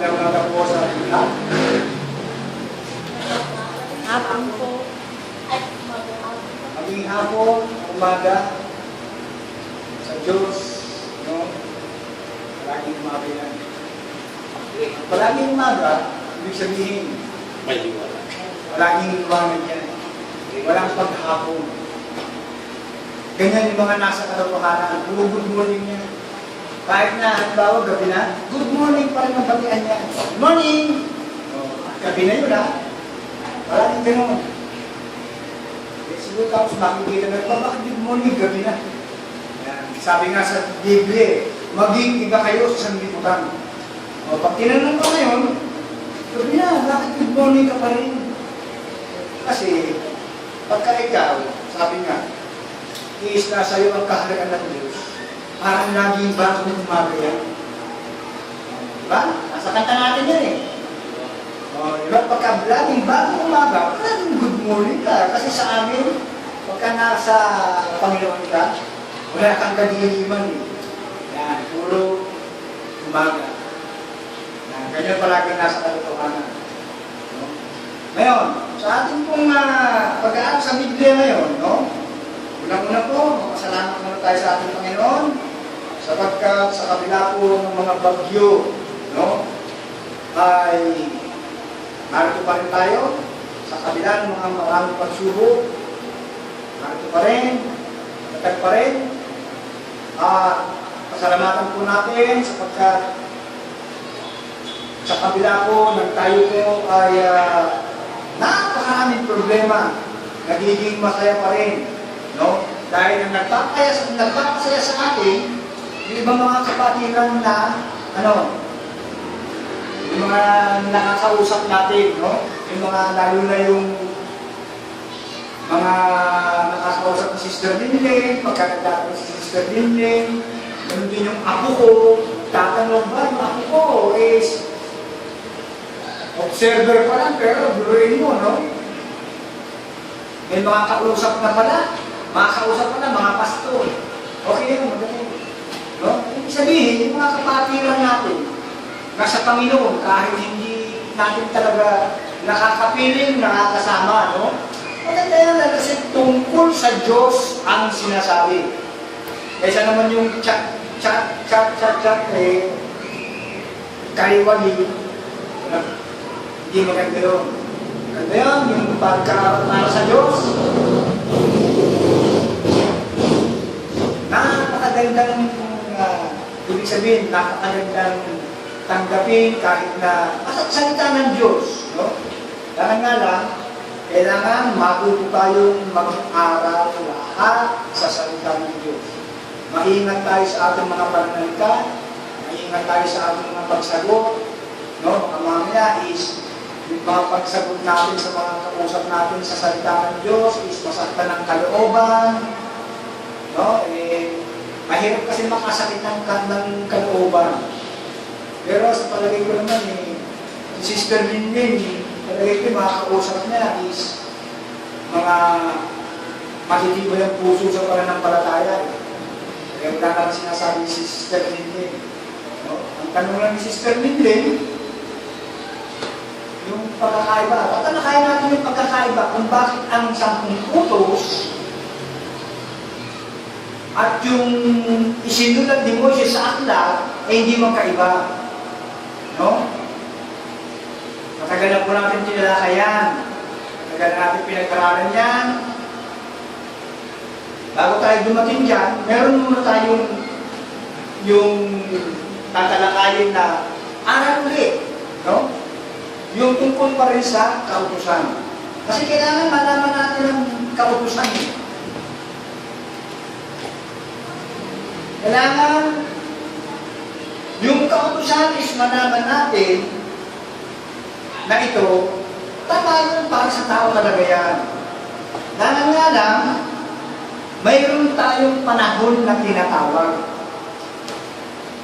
Magandang umaga po sa ating. Hapon po. Maging hapon, umaga, sa Diyos, no? Palaging umaga yan. Palaging umaga, ibig sabihin, May liwala. palaging liwanag yan. Walang paghapon. Ganyan yung mga nasa katotohanan. Good morning yan. Kahit na, halimbawa, gabi na, good morning pa rin ang batian niya. Morning! Oh, gabi na yun, ha? Palaging ganun. Eh, siguro tapos makikita na, "Ba, bakit good morning, gabi na? Sabi nga sa Biblia, eh, maging iba kayo sa sanglibutan. O, pag tinanong ko ngayon, gabi na, bakit good morning ka pa rin? Kasi, pagka ikaw, sabi nga, is na sa'yo ang kahalagan ng Diyos, parang laging bagong umaga yan. Diba? Nasa kanta natin yan eh. Oh, diba? Pagka laging bagong umaga, parang good morning ka. Kasi sa amin, pagka nasa Panginoon ka, wala kang kadiliman eh. Yan, puro umaga. Yan, ganyan palagi nasa katotohanan. No? Ngayon, sa ating pong uh, pag-aaral sa Biblia ngayon, no? Unang-una po, masalamat muna tayo sa ating Panginoon sapagkat sa kabila po ng mga bagyo, no? ay narito pa rin tayo sa kabila ng mga maraming pagsubok. Narito pa rin, matag pa rin. Ah, pasalamatan po natin sapagkat sa kabila po ng tayo po ay ah, napakaraming problema. Nagiging masaya pa rin. No? Dahil ang nagpapaya, nagpapasaya sa atin, yung ibang mga kapatiran na, ano, yung mga nakakausap natin, no? Yung mga, lalo na yung mga nakakausap ni Sister Linley, pagkakita ko si Sister Linley, ganun din yung apo ko, tatanong ba, yung apo ko is observer pa lang, pero buruin mo, no? May mga kausap na pala, mga kausap pala, mga pastor. Okay yun, magaling. No? Sabihin, yung mga kapatiran natin, nasa Panginoon, kahit hindi natin talaga nakakapiling, nakakasama, no? Maganda yan dahil kasi tungkol sa Diyos ang sinasabi. Kaysa naman yung chat, chat, chat, chat, chat, eh, kaliwali, no? hindi maganda yun. Maganda yan, yung pagka para sa Diyos. Napakaganda ng ibig sabihin, napakagandang tanggapin kahit na at salita ng Diyos. No? Dahil nga lang, kailangan matuto tayong mag-aral lahat sa salita ng Diyos. Maingat tayo sa ating mga pananalita, maingat tayo sa ating mga pagsagot. No? Ang mamaya is yung mga pagsagot natin sa mga kausap natin sa salita ng Diyos is masaktan ng kalooban. No? Eh, mahirap kasi makasakit ng, ng kalooban. Pero sa palagay ko naman, eh, si Sister Linlin, palagay ko mga kausap niya is mga matitibay ang puso sa pananampalataya. Eh. Kaya wala naman sinasabi si Sister Linlin. No? Ang tanong lang ni Sister Linlin, yung pagkakaiba. At ano kaya natin yung pagkakaiba kung bakit ang sampung utos at yung isinulat ni Moses sa aklat ay hindi magkaiba. No? Matagal na po natin tinalakayan. Matagal na natin pinag-aralan yan. Bago tayo dumating dyan, meron muna tayong yung tatalakayin na aral ulit. No? Yung tungkol pa rin sa kautusan. Kasi kailangan malaman natin ang kautusan. eh. Kailangan yung kautusan is malaman natin na ito, tama yun para sa tao talaga yan. Dahil nga lang, mayroon tayong panahon na tinatawag.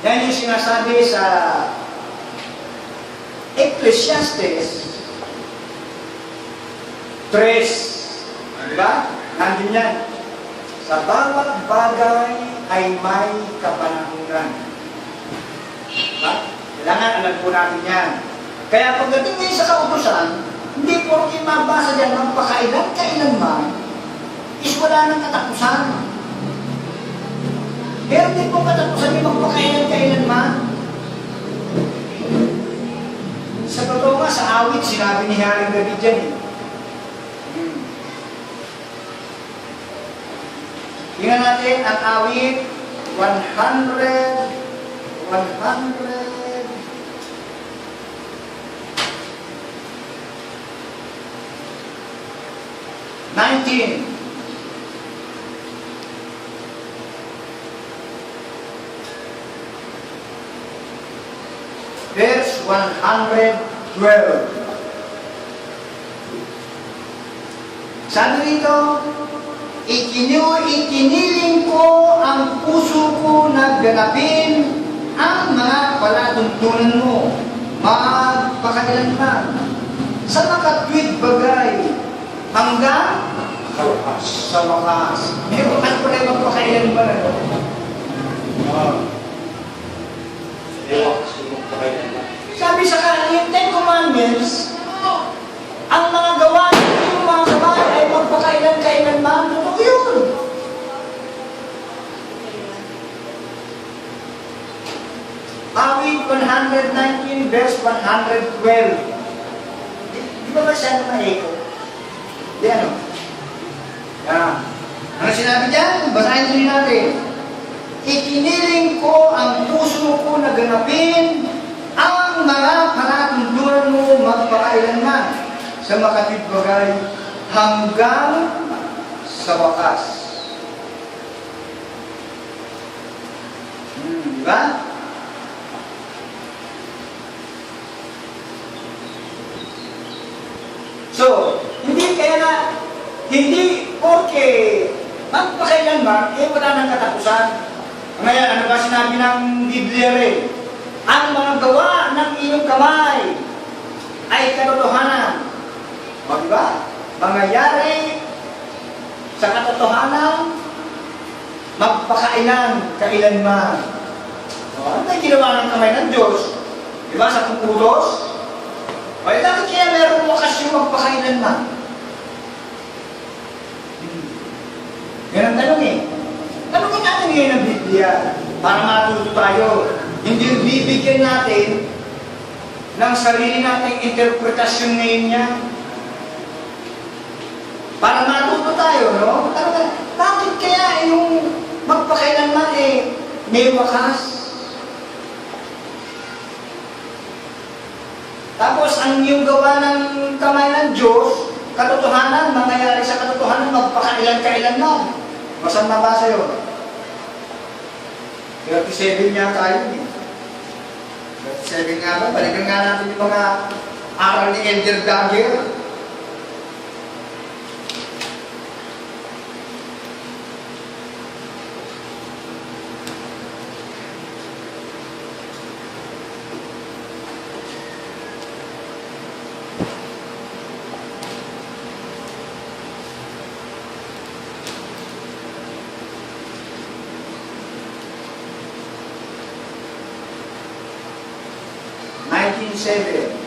Yan yung sinasabi sa Ecclesiastes 3. Diba? Nandun yan. Sa bawat bagay ay may kapanahunan. Diba? Kailangan alam po natin yan. Kaya pagdating ngayon sa kautusan, hindi po rin mabasa dyan magpakailan kailanman is wala nang katapusan. Meron din po katapusan yung magpakailan kailanman. Sa totoo nga, sa awit, sinabi ni Haring David dyan eh. Tingnan natin ang awit. 100 100 19 Verse 112 Sabi rito, Ikinu, ikiniling ko ang puso ko na ganapin ang mga palatuntunan mo, magpakailanman, sa makatwid bagay, hanggang sa wakas. Hindi ko ano pa rin magpakailanman. Ano? Sabi sa kanila, yung Ten Commandments, ang mga gawa yung mga gawa ay magpakailan-kailanman. Totoo yun. Awit 119 verse 112. Di, di ba masyado maliko? Di ano? Yan. Ano sinabi dyan? Basahin tuloy natin. Ikiniling ko ang puso ko na ganapin ang mga palatuntunan mo magpakailanman sa makatid bagay hanggang sa wakas. Hmm, di ba? So, hindi kaya na, hindi okay, magpakailanman, eh wala nang katapusan. Ngayon, ano ba sinabi ng Biblia rin? Ang mga gawa ng iyong kamay ay katotohanan. O, di ba? Mangyayari sa katotohanan, magpakailan, kailanman. O, ano yung ginawa ng kamay ng Diyos? Di ba, sa pungkulos? Eh, bakit kaya meron wakas yung magpakailanman? Yan ang tanong eh. Tanongin natin ngayon ang Biblia para matuto tayo. Hindi bibigyan natin ng sarili nating interpretasyon ngayon niya. Para matuto tayo, no? Tanongin, bakit kaya yung magpakailanman eh may wakas? Tapos ang yung gawa ng kamay ng Diyos, katotohanan, mangyayari sa katotohanan, magpakailan-kailanman. Masan nabasa yun? 37 niya tayo eh. 37 nga ba? Balikan nga natin yung mga aral ni Elder Dagger.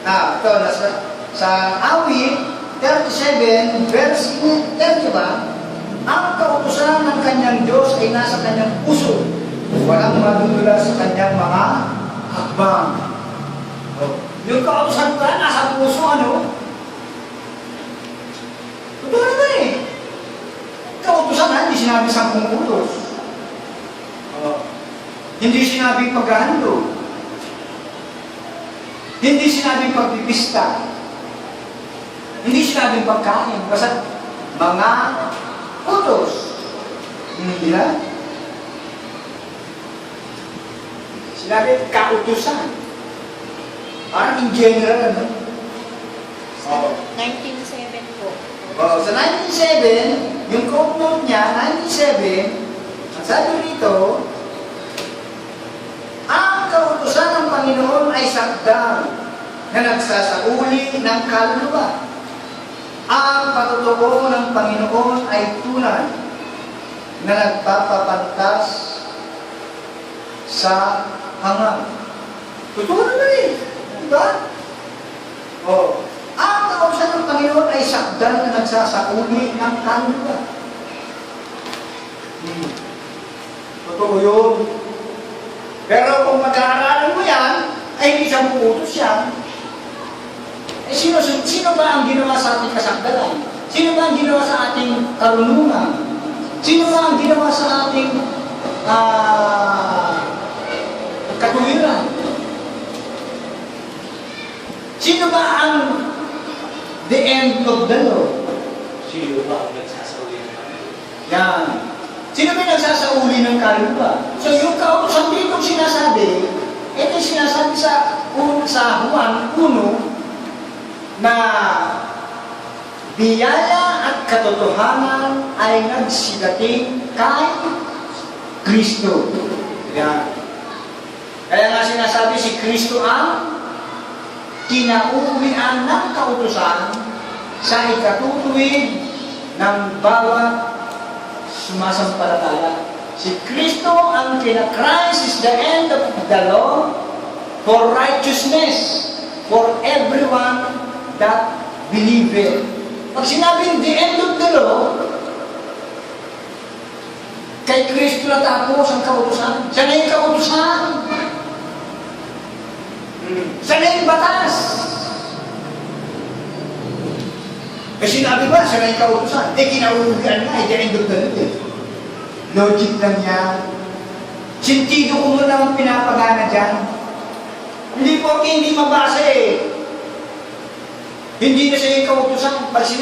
Ah, ito, nasa, sa awit, 37, verse 30 ba? Ang kautusan ng kanyang Diyos ay nasa kanyang puso. Walang madudula sa kanyang mga hakbang. Oh. Yung kautusan lang, nasa puso, ano? Totoo naman eh. Kautusan ha, hindi sinabi sa utos. Oh. Hindi sinabi paghahandog. Hindi sinabing pagpipista. Hindi sinabing pagkain. Basta mga utos. Hindi na? Sinabi kautusan. Parang in general, ano? Oo. 1907 po. Oh, sa 1907, yung quote note niya, 1907, ang sabi rito, ang kautusan ng Panginoon ay sakdang na nagsasauli ng kaluluwa. Ang patutoo ng Panginoon ay tunay na nagpapapantas sa hangad. Totoo naman eh. Diba? Oh. Ang kausan ng Panginoon ay sakdal na nagsasauli ng kanlupa. Hmm. Totoo yun. Pero kung mag-aaralan mo yan, ay hindi siya muutos yan. Eh, sino, sino ba ang ginawa sa ating kasakdalan? Sino ba ang ginawa sa ating karunungan? Sino ba ang ginawa sa ating ah, katuwiran? Sino ba ang the end of the law? Sino ba ang nagsasawi ng Yan. Sino ba nagsasauli ng kalupa? So yung kautosan dito sinasabi, ito sinasabi sa, un, sa Juan 1 na biyaya at katotohanan ay nagsidating kay Kristo. Yan. Kaya nga sinasabi si Kristo ang kinauuwian ng kautosan sa ikatutuwid ng bawat sumasampalataya. Si Kristo ang kina Christ is the end of the law for righteousness for everyone that believeth. Pag sinabing the end of the law, kay Kristo na tapos ang kautusan. Siya na yung kautusan. Siya na yung batas. Eh sinabi ba, siya na yung kautusan. Eh kinauugan na, eh end of the eh. Logic lang yan. Sintido ko mo lang pinapagana dyan. Hindi po hindi mabasa eh. Hindi na siya yung kautusan. Pag